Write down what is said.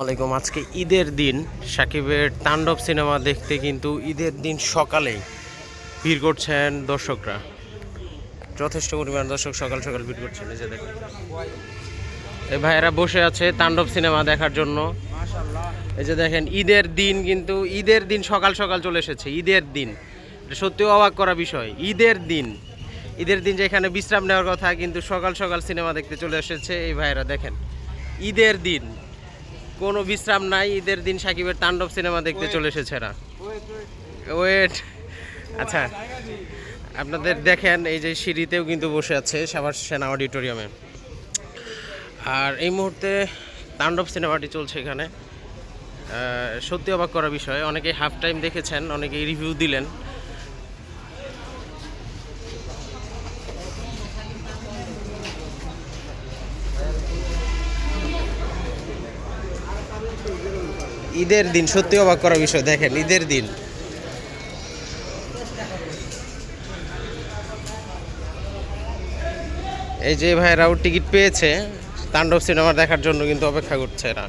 ওয়ালাইকুম আজকে ঈদের দিন। সাকিবের তাণ্ডব সিনেমা দেখতে কিন্তু ঈদের দিন সকালেই ভিড় করছেন দর্শকরা। যথেষ্ট পরিমাণ দর্শক সকাল সকাল ভিড় করছেন দেখুন। এই ভাইয়েরা বসে আছে তাণ্ডব সিনেমা দেখার জন্য। এই যে দেখেন, ঈদের দিন কিন্তু, ঈদের দিন সকাল সকাল চলে এসেছে, ঈদের দিন। সত্যি অবাক করা বিষয়, ঈদের দিন। ঈদের দিন যেখানে বিশ্রাম নেওয়ার কথা, কিন্তু সকাল সকাল সিনেমা দেখতে চলে এসেছে, এই ভাইয়েরা দেখেন। ঈদের দিন। কোনো বিশ্রাম নাই ঈদের দিন সাকিবের তাণ্ডব সিনেমা দেখতে চলে এসেছে এরা। ওয়েট আচ্ছা আপনাদের দেখেন এই যে সিঁড়িতেও কিন্তু বসে আছে সাভার সেনা অডিটোরিয়ামে। আর এই মুহূর্তে তাণ্ডব সিনেমাটি চলছে এখানে। সত্যি অবাক করা বিষয় অনেকেই হাফ টাইম দেখেছেন অনেকেই রিভিউ দিলেন। ঈদের দিন, সত্যি অবাক করার বিষয়, দেখেন, ঈদের দিন। এই যে ভাইরাও টিকিট পেয়েছে, তাণ্ডব সিনেমা দেখার জন্য কিন্তু অপেক্ষা করছে এরা।